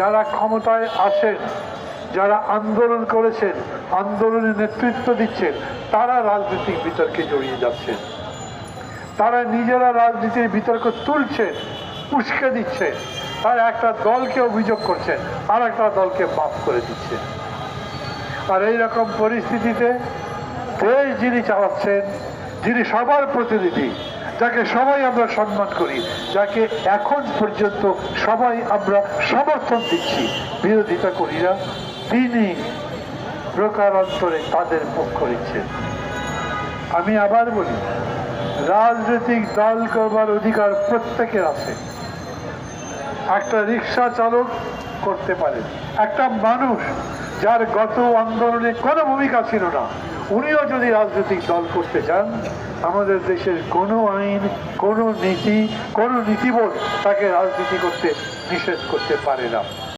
যারা ক্ষমতায় আসেন যারা আন্দোলন করেছেন, আন্দোলনে নেতৃত্ব দিচ্ছেন, তারা রাজনৈতিক বিতর্কে জড়িয়ে যাচ্ছেন। তারা নিজেরা রাজনীতির বিতর্ক তুলছেন, উস্কে দিচ্ছেন। তারা একটা দলকে অভিযোগ করছেন, আর একটা দলকে মাফ করে দিচ্ছেন। আর এই রকম পরিস্থিতিতে দেশ যিনি চালাচ্ছেন, যিনি সবার প্রতিনিধি যাকে সবাই আমরা সম্মান করি, যাকে এখন পর্যন্ত সবাই আমরা সমর্থন দিচ্ছি, বিরোধিতা করি না, তিনি প্রকারান্তরে তাদের পক্ষ নিচ্ছেন আমি আবার বলি, রাজনৈতিক দল করবার অধিকার প্রত্যেকের আছে। একটা রিক্সা চালক করতে পারে একটা মানুষ যার গত আন্দোলনে কোনো ভূমিকা ছিল না, উনিও যদি রাজনৈতিক দল করতে চান, আমাদের দেশের কোনো আইন, কোনো নীতি, কোনো নীতিবোধ তাকে রাজনীতি করতে নিষেধ করতে পারে না।